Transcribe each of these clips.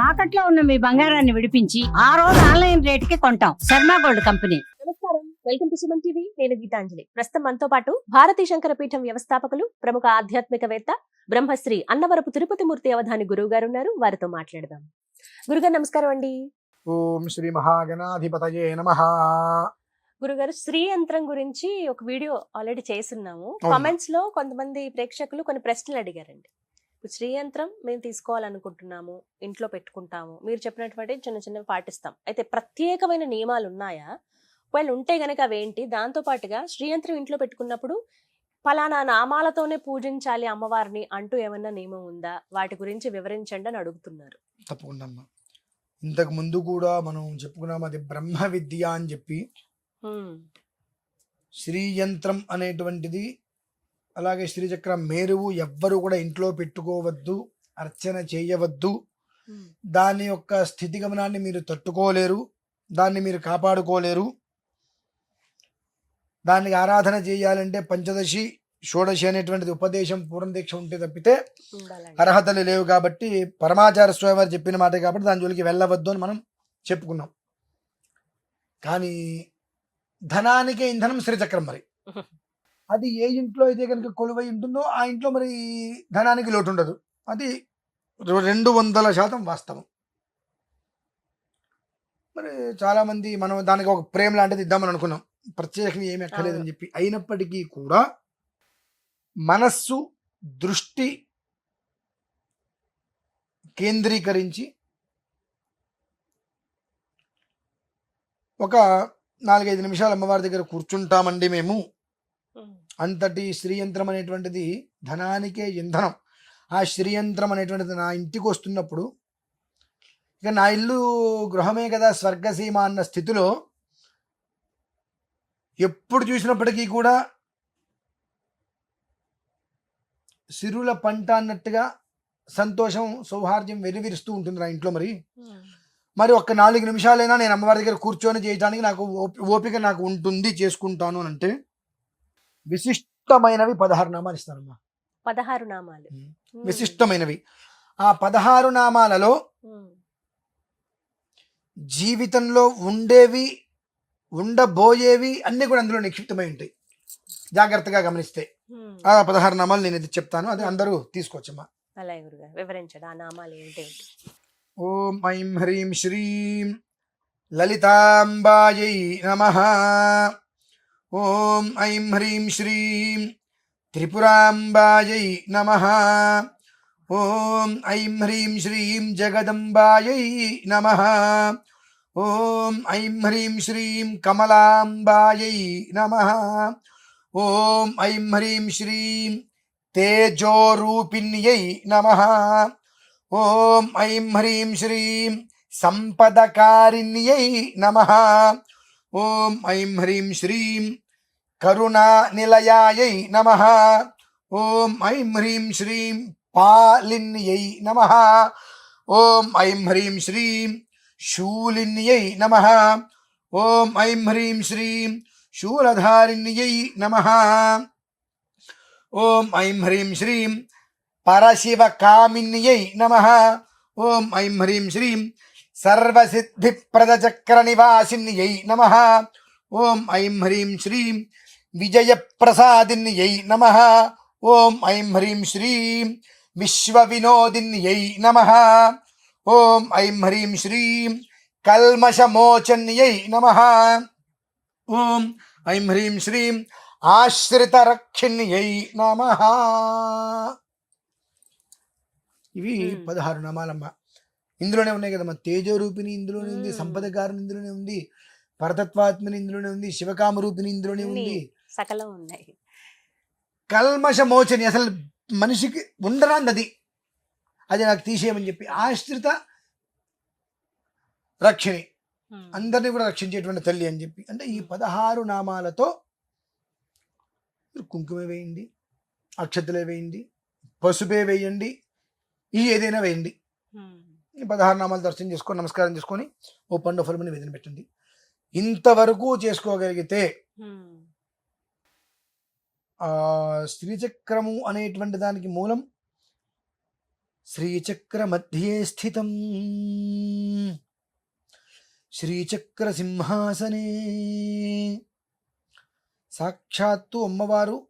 తాకట్లో ఉన్న మీ బంగారాన్ని విడిపించి ఆ రోజు ఆన్లైన్ రేటుకి కొంటాం. Sharma gold company. నమస్కారం. Welcome to Suman TV. నేను గీతాంజలి. ప్రస్తుతం మనతో పాటు భారతీ శంకర పీఠం వ్యవస్థాపకులు ప్రముఖ ఆధ్యాత్మికవేత్త బ్రహ్మశ్రీ అన్నవరపు తిరుపతి మూర్తి అవధాని గురువు గారు ఉన్నారు. వారితో మాట్లాడదాం. గురుగారు నమస్కారం అండి. ఓం శ్రీ మహాగణాధిపతయే నమ. గురుగారు శ్రీ యంత్రం గురించి ఒక వీడియో ఆల్రెడీ చేస్తున్నాము. కామెంట్స్లో కొంతమంది ప్రేక్షకులు కొన్ని ప్రశ్నలు అడిగారండి. ఇప్పుడు శ్రీ యంత్రం మేము తీసుకోవాలనుకుంటున్నాము ఇంట్లో పెట్టుకుంటాము. మీరు చెప్పినటువంటి చిన్న చిన్నవి పాటిస్తాం. అయితే ప్రత్యేకమైన నియమాలు ఉన్నాయా? ఒకవేళ ఉంటే గనక అవేంటి? దాంతో పాటుగా శ్రీ యంత్రం ఇంట్లో పెట్టుకున్నప్పుడు ఫలానా నామాలతోనే పూజించాలి అమ్మవారిని అంటూ ఏమన్నా నియమం ఉందా? వాటి గురించి వివరించండి అని అడుగుతున్నారు. తప్పకుండా అమ్మా. ఇంతకు ముందు కూడా మనం చెప్పుకున్నాం అది బ్రహ్మ విద్య అని చెప్పి. శ్రీయంత్రం అనేటువంటిది అలాగే శ్రీచక్రం మేరువు ఎవ్వరు కూడా ఇంట్లో పెట్టుకోవద్దు అర్చన చేయవద్దు. దాని యొక్క స్థితిగమనాన్ని మీరు తట్టుకోలేరు దాన్ని మీరు కాపాడుకోలేరు. దానికి ఆరాధన చేయాలంటే పంచదశి షోడశి అనేటువంటిది ఉపదేశం పూర్ణ దీక్ష ఉంటే తప్పితే అర్హతలు లేవు కాబట్టి పరమాచార స్వామి వారు చెప్పిన మాట కాబట్టి దాని జోలికి వెళ్ళవద్దు అని మనం చెప్పుకున్నాం. కానీ ధనానికే ఇంధనం శ్రీచక్రం మరి. అది ఏ ఇంట్లో అయితే కనుక కొలువై ఉంటుందో ఆ ఇంట్లో మరి ధనానికి లోటు ఉండదు. అది రెండు వందల శాతం వాస్తవం. మరి చాలామంది మనం దానికి ఒక ప్రేమ లాంటిది ఇద్దామని అనుకున్నాం. ప్రత్యేకంగా ఏమి ఎక్కలేదని చెప్పి. అయినప్పటికీ కూడా మనస్సు దృష్టి కేంద్రీకరించి ఒక నాలుగైదు నిమిషాలు అమ్మవారి దగ్గర కూర్చుంటామండి మేము. అంతటి శ్రీయంత్రం అనేటువంటిది ధనానికే ఇంధనం. ఆ శ్రీయంత్రం అనేటువంటిది నా ఇంటికి వస్తున్నప్పుడు ఇక నా ఇల్లు గృహమే కదా స్వర్గసీమ అన్న స్థితిలో ఎప్పుడు చూసినప్పటికీ కూడా సిరుల పంట అన్నట్టుగా సంతోషం సౌహార్ద్యం వెలువిరుస్తూ ఉంటుంది నా ఇంట్లో మరి. మరి ఒక్క నాలుగు నిమిషాలైనా నేను అమ్మవారి దగ్గర కూర్చొని చేయడానికి నాకు ఓపి- ఓపిక నాకు ఉంటుంది చేసుకుంటాను అని అంటే విశిష్టమైనవి పదహారు నామాలు ఇస్తానమ్మా. పదహారు నామాలు. విశిష్టమైనవి. ఆ పదహారు నామాలలో. జీవితంలో ఉండేవి ఉండబోయేవి అన్నీ కూడా అందులో నిక్షిప్తమై ఉంటాయి. జాగ్రత్తగా గమనిస్తే. ఆ పదహారు నామాలు నేను ఇది చెప్తాను. అది అందరూ తీసుకోవచ్చమ్మా. అలాగే గురుగారు. వివరించండి ఆ నామాలు ఏంటి ఓం ఐం హ్రీం శ్రీం లలితాంబాయై నమ. ఓం ఐం హ్రీం శ్రీం త్రిపురాంబాయై నమ. ఓం ఐం హ్రీం శ్రీం జగదంబాయై నమ. ఓం ఐం హ్రీం శ్రీం కమలాంబాయై నమ. ఓం ఐం హ్రీం శ్రీం తేజోరూపిణ్యై నమ. ఓం ఐం హ్రీం శ్రీం సంపదకారిణ్యై నమ. ఓం ఐం హ్రీం శ్రీం కరుణా నిలయాయై నమ ఓం ఐం హ్రీం శ్రీం పాలిన్యై నమ ఓం ఐం హ్రీం శ్రీం శూలిన్యై నమ ఓం ఐం హ్రీం శ్రీం శూలధారిణ్యై నమ ఓం ఐం హ్రీం శ్రీం పరశివ కామిన్యై నమ ఓం ఐం హ్రీం శ్రీం సర్వసిద్ధిప్రద చక్ర నివాసిన్యై నమ ఓం ఐం హ్రీం శ్రీం విజయప్రసాదిన్యై నమ ఓం ఐం హ్రీం శ్రీం విశ్వవినోదిన్యై నమ ఓం ఐం హ్రీం శ్రీం కల్మషమోచన్యై నమ ఓం ఐం హ్రీం శ్రీం ఆశ్రితరక్షిణ్యై నమ ఇవి. పదహారు నామాలమ్మ. ఇందులోనే ఉన్నాయి కదమ్మా. తేజోరూపిణి ఇందులోనే ఉంది Hmm. సంపదకారుని ఇందులోనే ఉంది పరతత్వాత్మని ఇందులోనే ఉంది శివకామ రూపిణి ఇందులోనే ఉంది. సకలం ఉన్నాయి. కల్మష మోచని అసలు మనిషికి ఉండరాంది అది అది నాకు తీసేయమని చెప్పి ఆశ్రిత రక్షిణి. అందరినీ కూడా రక్షించేటువంటి తల్లి అని చెప్పి. అంటే ఈ పదహారు నామాలతో కుంకుమ వేయండి అక్షతలే వేయండి పసుపే వేయండి ఈ ఏదైనా వేయండి. ఈ పదహారు నామాలు దర్శనం చేసుకొని నమస్కారం చేసుకొని ఓ పండు ఫలమని వేదన పెట్టండి. ఇంతవరకు చేసుకోగలిగితే శ్రీచక్రము అనేటువంటి దానికి మూలం శ్రీచక్ర మధ్యే స్థితం. శ్రీచక్ర సింహాసనే సాక్షాత్తు అమ్మవారు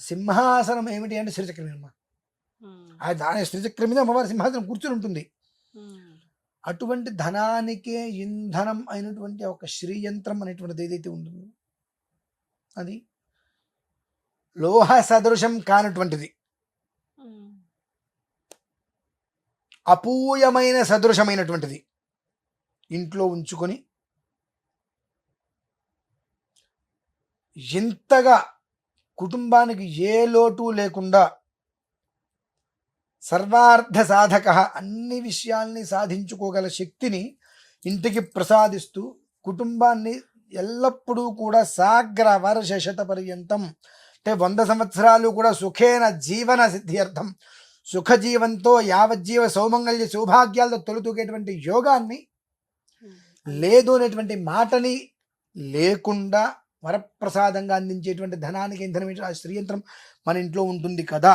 సింహాసనం ఏమిటి అంటే శ్రీచక్రమే అమ్మ. దాని శ్రీచక్రం మీద అమ్మవారి సింహాసనం కూర్చుని ఉంటుంది. అటువంటి ధనానికే ఇంధనం అయినటువంటి ఒక శ్రీయంత్రం అనేటువంటిది ఏదైతే ఉంటుందో అది లోహ సదృశం కానటువంటిది. అపూయమైన సదృశమైనటువంటిది. ఇంట్లో ఉంచుకొని ఎంతగా కుటుంబానికి ఏ లోటు లేకుండా సర్వార్థ సాధక అన్ని విషయాల్ని సాధించుకోగల శక్తిని ఇంటికి ప్రసాదిస్తూ కుటుంబాన్ని ఎల్లప్పుడూ కూడా సాగ్ర వర్ష శత పర్యంతం అంటే వంద సంవత్సరాలు కూడా సుఖేన జీవన సిద్ధ్యర్థం సుఖజీవంతో యావజ్జీవ సౌమంగళ్య సౌభాగ్యాలతో తొలుతూగేటువంటి యోగాన్ని ఉమ్. లేదు అనేటువంటి మాటని లేకుండా వరప్రసాదంగా అందించేటువంటి ధనానికి ఇంధనం ఏంటి? ఆ శ్రీయంత్రం మన ఇంట్లో ఉంటుంది కదా.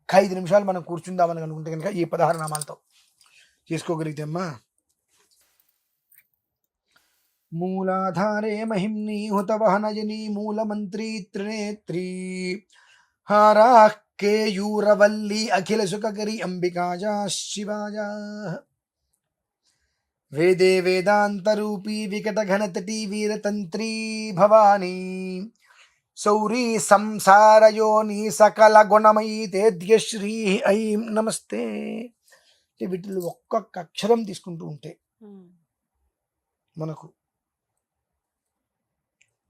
ఒక ఐదు నిమిషాలు మనం కూర్చుందామని అనుకుంటే కనుక ఈ పదహారు నామాలతో చేసుకోగలిగితే అమ్మా మూలాధారే మహిమ్ని హుతవహనజని మూలమంత్రి త్రినేత్రి. హారా కేయూరవల్లి అఖిల సుఖకరి అంబికాజా శివాజా. వేదే వేదాంతరూపీ వికట ఘనతటీ వీరతంత్రీ భవానీ. సౌరీ సంసారయోని సకల గుణమయీ తేద్యశ్రీ ఐం నమస్తే. అంటే వీటిలో ఒక్కొక్క అక్షరం తీసుకుంటూ ఉంటే. మనకు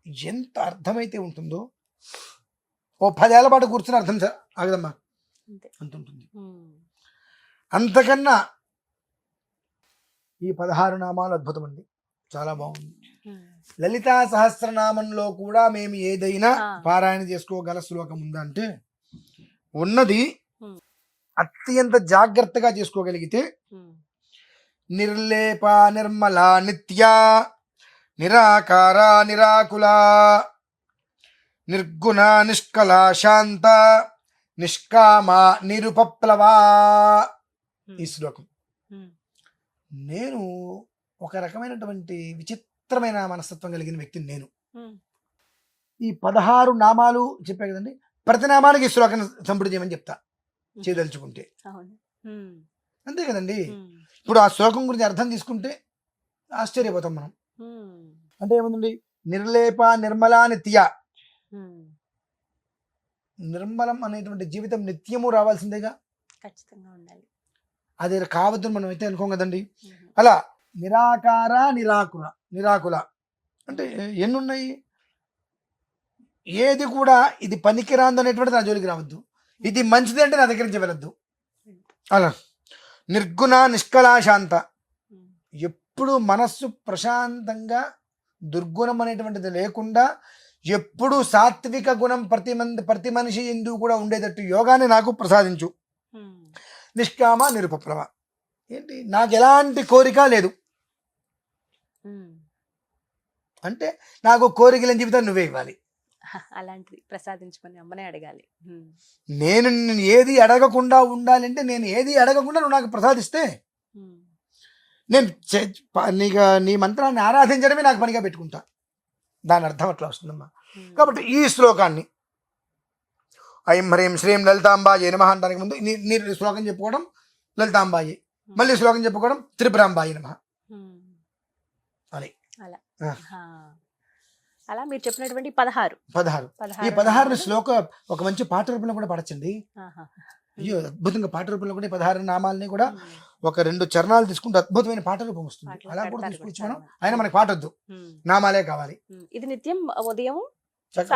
ఎంత అర్థమైతే ఉంటుందో ఓ పదేళ్ళ పాటు కూర్చుని అర్థం ఆగదమ్మా అంతే. ఉంటుంది. అంతకన్నా ఈ పదహారు నామాలు అద్భుతం అండి చాలా బాగుంది. లలితా సహస్రనామంలో కూడా మేము ఏదైనా. పారాయణ చేసుకోగల శ్లోకం ఉందా అంటే ఉన్నది. అత్యంత జాగ్రత్తగా చేసుకోగలిగితే. నిర్లేప నిర్మల నిత్య నిరాకార నిరాకుల నిర్గుణ నిష్కల శాంత నిష్కామ నిరుపప్లవా. ఈ శ్లోకం. నేను ఒక రకమైనటువంటి విచిత్రమైన మనస్తత్వం కలిగిన వ్యక్తిని నేను. ఈ పదహారు నామాలు చెప్పా కదండి ప్రతి నామానికి ఈ శ్లోకం సంపుటి చేయమని చెప్తా చేయదలుచుకుంటే. అంతే కదండి. ఇప్పుడు ఆ శ్లోకం గురించి అర్థం తీసుకుంటే ఆశ్చర్యపోతాం మనం. అంటే ఏముందండి? నిర్లేప నిర్మల నిత్య. నిర్మలం అనేటువంటి జీవితం నిత్యము రావాల్సిందేగా? ఖచ్చితంగా ఉండాలి. అది కావద్దని మనం అయితే అనుకోం కదండి. అలా నిరాకార నిరాకుల నిరాకుల అంటే ఎన్ని ఉన్నాయి ఏది కూడా ఇది పనికిరాంది అనేటువంటిది నా జోలికి రావద్దు. ఇది మంచిది అంటే నా దగ్గర నుంచి వెళ్ళొద్దు. అలా. నిర్గుణ నిష్కళా శాంత ఉమ్. ఎప్పుడు మనస్సు ప్రశాంతంగా దుర్గుణం అనేటువంటిది లేకుండా ఎప్పుడు సాత్విక గుణం ప్రతి మంది ప్రతి మనిషి ఎందు కూడా ఉండేటట్టు యోగాన్ని నాకు ప్రసాదించు. నిష్కామ నిరుపప్లవ ఏంటి నాకు ఎలాంటి కోరిక లేదు. అంటే నాకు కోరిక లేని జీవితం నువ్వే ఇవ్వాలి అలాంటిది ప్రసాదించమని అమ్మనే అడగాలి. నేను ఏది అడగకుండా ఉండాలంటే నేను ఏది అడగకుండా నువ్వు నాకు ప్రసాదిస్తే. నేను నీకు నీ మంత్రాన్ని ఆరాధించడమే నాకు పనిగా పెట్టుకుంటా. దాని అర్థం అట్లా వస్తుందమ్మా. ఉమ్. కాబట్టి ఈ శ్లోకాన్ని ఐం హ్రీం శ్రీం లలితాంబాయి నమ అంటానికి ముందు నీ నీ శ్లోకం చెప్పుకోవడం లలితాంబాయి. మళ్ళీ శ్లోకం చెప్పుకోవడం త్రిపురాంబాయి నమ. ఉమ్. అని. అలా. మీరు చెప్పినటువంటి పదహారు. పదహారు. ఈ పదహారు. శ్లోక ఒక మంచి పాట రూపంలో కూడా పడచ్చండి. అయ్యో అద్భుతంగా పాట రూపంలో కూడా పదహారు నామాలని కూడా. ఒక రెండు చరణాలు తీసుకుంటే అద్భుతమైన పాట రూపం వస్తుంది అలా కూడా తీసుకోవచ్చు కూడా మనం మంది. మనకి పాట వద్దు. నామాలే కావాలి. ఇది నిత్యం ఉదయం.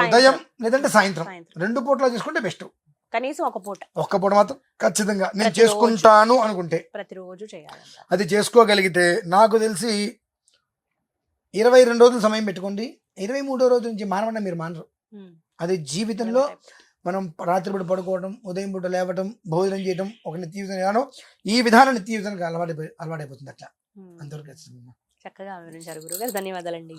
ఉదయం లేదంటే సాయంత్రం రెండు పూటలు చేసుకుంటే బెస్ట్ కనీసం ఒక పూట ఒక్క పూట మాత్రం ఖచ్చితంగా నేను. చేసుకుంటాను అనుకుంటే ప్రతిరోజు చేయాలంట అది చేసుకోగలిగితే నాకు తెలిసి ఇరవై రెండు రోజులు సమయం పెట్టుకోండి ఇరవై మూడో రోజు నుంచి మానవండి మీరు మానరు. అది జీవితంలో మనం రాత్రిపూట పడుకోవడం ఉదయం పూట లేవటం భోజనం చేయడం ఒక నిత్య విధానం ఈ విధానం నిత్య జీవితానికి అలవాటు అలవాటైపోతుంది అట్లా. అంతవరకు. చక్కగా వివరించారు గురుగారు ధన్యవాదాలండి.